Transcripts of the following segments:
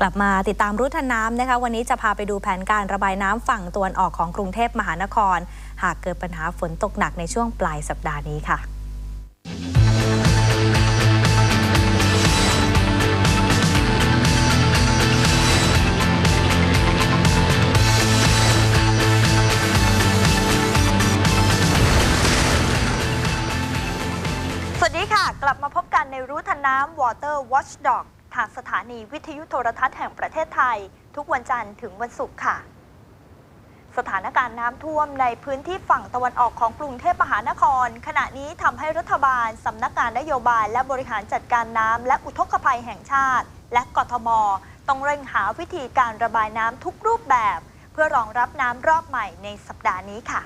กลับมาติดตามรู้ทันน้ำนะคะ วันนี้จะพาไปดูแผนการระบายน้ำฝั่งตะวันออกของกรุงเทพมหานคร หากเกิดปัญหาฝนตกหนักในช่วงปลายสัปดาห์นี้ค่ะ สวัสดีค่ะ กลับมาพบกันในรู้ทันน้ำ Water Watchdog ทางสถานีวิทยุโทรทัศน์แห่งประเทศไทย ทุกวันจันทร์ถึงวันศุกร์ค่ะ สถานการณ์น้ำท่วมในพื้นที่ฝั่งตะวันออกของกรุงเทพมหานคร ขณะนี้ทำให้รัฐบาลสำนักงานนโยบายและบริหารจัดการน้ำและอุทกภัยแห่งชาติ และกทม ต้องเร่งหาวิธีการระบายน้ำทุกรูปแบบ เพื่อรองรับน้ำรอบใหม่ในสัปดาห์นี้ค่ะ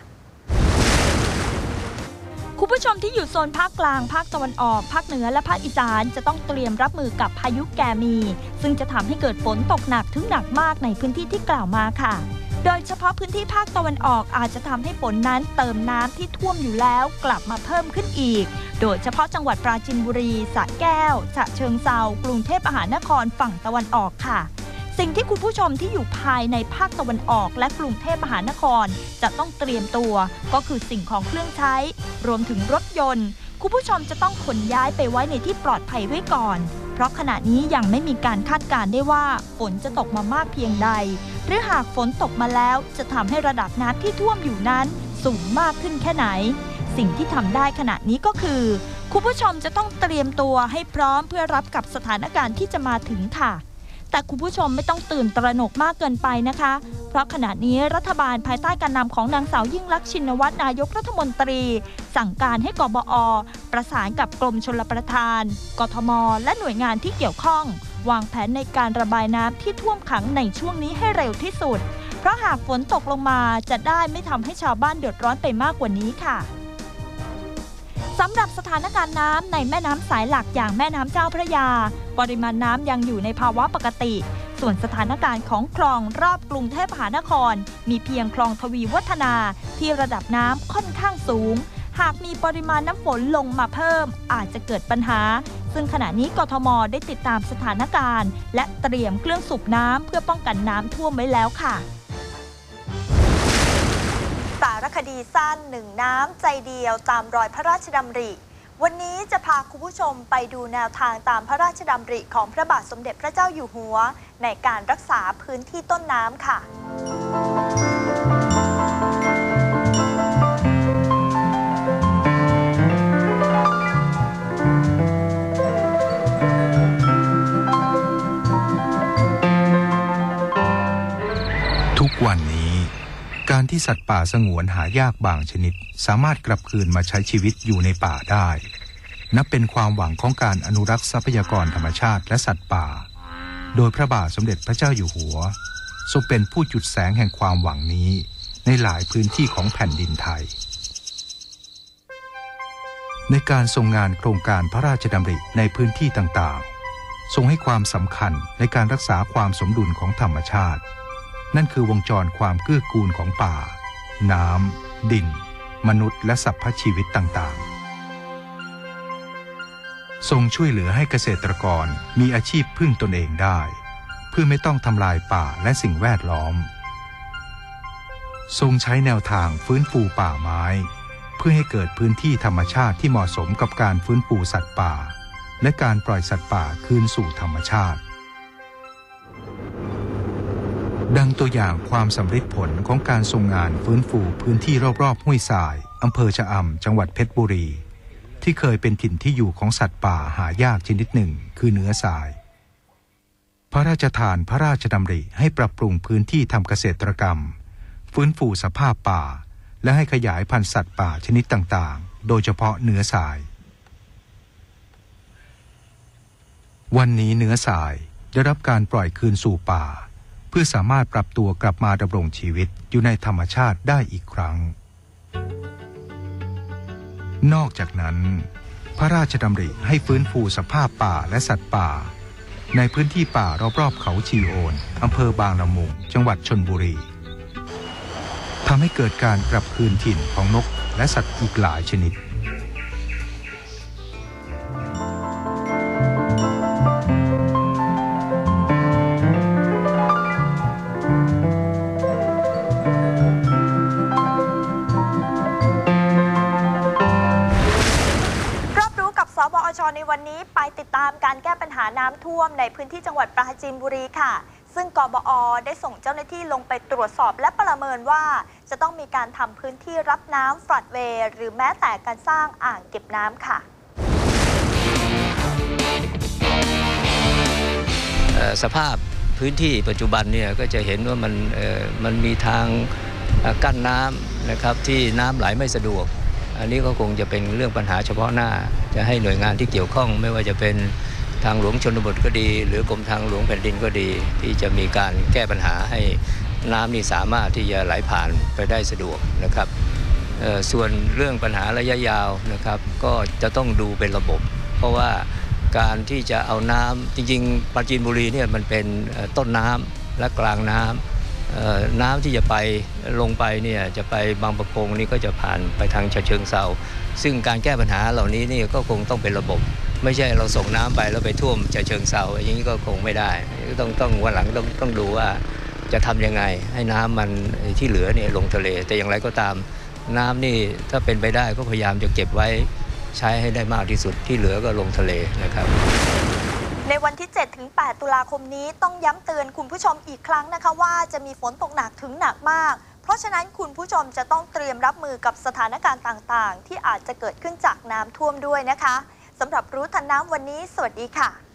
คุณผู้ชมที่อยู่โซนภาคกลาง ภาคตะวันออก ภาคเหนือและภาคอีสานจะต้องเตรียมรับมือกับพายุแกมี ซึ่งจะทำให้เกิดฝนตกหนักถึงหนักมากในพื้นที่ที่กล่าวมาค่ะ โดยเฉพาะพื้นที่ภาคตะวันออกอาจจะทำให้ฝนนั้นเติมน้ำที่ท่วมอยู่แล้วกลับมาเพิ่มขึ้นอีก โดยเฉพาะจังหวัดปราจีนบุรีสระแก้วฉะเชิงเซากรุงเทพมหานครฝั่งตะวันออกค่ะ สิ่งที่คุณผู้ชมที่อยู่ภายในภาคตะวันออก และกรุงเทพมหานคร จะต้องเตรียมตัว ก็คือสิ่งของเครื่องใช้ รวมถึงรถยนต์ คุณผู้ชมจะต้องขนย้ายไปไว้ในที่ปลอดภัยไว้ก่อน เพราะขณะนี้ยังไม่มีการคาดการณ์ได้ว่าฝนจะตกมามากเพียงใด หรือหากฝนตกมาแล้วจะทำให้ระดับน้ำที่ท่วมอยู่นั้นสูงมากขึ้นแค่ไหน สิ่งที่ทำได้ขณะนี้ก็คือคุณผู้ชมจะต้องเตรียมตัวให้พร้อมเพื่อรับกับสถานการณ์ที่จะมาถึงค่ะ แต่คุณผู้ชมไม่ต้องตื่นตระหนกมากเกินไปนะคะ เพราะขณะนี้รัฐบาลภายใต้การนำของนางสาวยิ่งลักษณ์ชินวัตรนายกรัฐมนตรี สั่งการให้กบอ ประสานกับกรมชลประทาน กทม และหน่วยงานที่เกี่ยวข้อง วางแผนในการระบายน้ำที่ท่วมขังในช่วงนี้ให้เร็วที่สุด เพราะหากฝนตกลงมาจะได้ไม่ทำให้ชาวบ้านเดือดร้อนไปมากกว่านี้ค่ะ สำหรับสถานการณ์น้ำในแม่น้ำสายหลักอย่างแม่น้ำเจ้าพระยา ปริมาณน้ำยังอยู่ในภาวะปกติ ส่วนสถานการณ์ของคลองรอบกรุงเทพมหานคร มีเพียงคลองทวีวัฒนาที่ระดับน้ำค่อนข้างสูง หากมีปริมาณน้ำฝนลงมาเพิ่ม อาจจะเกิดปัญหา ซึ่งขณะนี้กทมได้ติดตามสถานการณ์ และเตรียมเครื่องสูบน้ำเพื่อป้องกันน้ำท่วมไว้แล้วค่ะ คดีสั้นหนึ่งน้ำใจเดียวตามรอยพระราชดำริ วันนี้จะพาคุณผู้ชมไปดูแนวทางตามพระราชดำริของพระบาทสมเด็จพระเจ้าอยู่หัว ในการรักษาพื้นที่ต้นน้ำค่ะทุกวันนี้ การที่สัตว์ป่าสงวนหายากบางชนิด สามารถกลับคืนมาใช้ชีวิตอยู่ในป่าได้ นับเป็นความหวังของการอนุรักษ์ทรัพยากรธรรมชาติและสัตว์ป่า โดยพระบาทสมเด็จพระเจ้าอยู่หัว ทรงเป็นผู้จุดแสงแห่งความหวังนี้ ในหลายพื้นที่ของแผ่นดินไทย ในการทรงงานโครงการพระราชดำริในพื้นที่ต่างๆ ทรงให้ความสำคัญในการรักษาความสมดุลของธรรมชาติ นั่นคือวงจรความเกื้อกูลของป่า น้ำ ดิน มนุษย์และสรรพชีวิตต่างๆ ทรงช่วยเหลือให้เกษตรกรมีอาชีพพึ่งตนเองได้ เพื่อไม่ต้องทำลายป่าและสิ่งแวดล้อม ทรงใช้แนวทางฟื้นฟูป่าไม้ เพื่อให้เกิดพื้นที่ธรรมชาติที่เหมาะสมกับการฟื้นฟูสัตว์ป่า และการปล่อยสัตว์ป่าคืนสู่ธรรมชาติ ดังตัวอย่างความสำเร็จผลของการทรงงานฟื้นฟูพื้นที่รอบๆห้วยทรายอำเภอชะอำจังหวัดเพชรบุรี ที่เคยเป็นถิ่นที่อยู่ของสัตว์ป่าหายากชนิดหนึ่ง คือเนื้อทราย พระราชทานพระราชดำริให้ปรับปรุงพื้นที่ทำเกษตรกรรม ฟื้นฟูสภาพป่า และให้ขยายพันธุ์สัตว์ป่าชนิดต่างๆ โดยเฉพาะเนื้อทราย วันนี้เนื้อทรายได้รับการปล่อยคืนสู่ป่า พื่อสามารถปรับตัวกลับมาดำรงชีวิตอยู่ในธรรมชาติได้อีกครั้ง นอกจากนั้น พระราชดำริให้ฟื้นฟูสภาพป่าและสัตว์ป่า ในพื้นที่ป่ารอบๆเขาชีโอนอำเภอบางละมุง จังหวัดชนบุรีทำให้เกิดการกลับคืนถิ่นของนกและสัตว์อีกหลายชนิด วันนี้ไปติดตามการแก้ปัญหาน้ำท่วมในพื้นที่จังหวัดปราจีนบุรีค่ะ ซึ่งกบอได้ส่งเจ้าหน้าที่ลงไปตรวจสอบและประเมินว่า จะต้องมีการทำพื้นที่รับน้ำฟลัดเวย์หรือแม้แต่การสร้างอ่างเก็บน้ำค่ะสภาพพื้นที่ปัจจุบันเนี่ยก็จะเห็นว่ามันมันมีทางกั้นน้ำนะครับที่น้ำไหลไม่สะดวก อันนี้ก็คงจะเป็นเรื่องปัญหาเฉพาะหน้า จะให้หน่วยงานที่เกี่ยวข้อง ไม่ว่าจะเป็นทางหลวงชนบทก็ดี หรือกรมทางหลวงแผ่นดินก็ดี ที่จะมีการแก้ปัญหาให้น้ำนี่สามารถที่จะไหลผ่านไปได้สะดวกนะครับส่วนเรื่องปัญหาระยะยาวนะครับก็จะต้องดูเป็นระบบ เพราะว่าการที่จะเอาน้ำจริงๆปราจีนบุรีเนี่ยมันเป็นต้นน้ำและกลางน้ำเอ่อ น้ำที่จะไปลงไปเนี่ยจะไปบางประกงนี่ก็จะผ่านไปทางฉะเชิงเซาซึ่งการแก้ปัญหาเหล่านี้นี่ก็คงต้องเป็นระบบ ไม่ใช่เราส่งน้ำไปแล้วไปท่วมฉะเชิงเซาอย่างนี้ก็คงไม่ได้ต้องต้องวันหลังต้องต้องดูว่าจะทำยังไง ให้น้ำมันที่เหลือเนี่ยลงทะเล แต่อย่างไรก็ตามน้ำนี่ถ้าเป็นไปได้ก็พยายามจะเก็บไว้ใช้ให้ได้มากที่สุดที่เหลือก็ลงทะเลนะครับ ในวันที่ 7 ถึง 8 ตุลาคมนี้ต้องย้ำเตือนคุณผู้ชมอีกครั้งนะคะว่าจะมีฝนตกหนักถึงหนักมาก เพราะฉะนั้นคุณผู้ชมจะต้องเตรียมรับมือกับสถานการณ์ต่างๆ ที่อาจจะเกิดขึ้นจากน้ำท่วมด้วยนะคะสำหรับรู้ทันน้ำวันนี้ สวัสดีค่ะ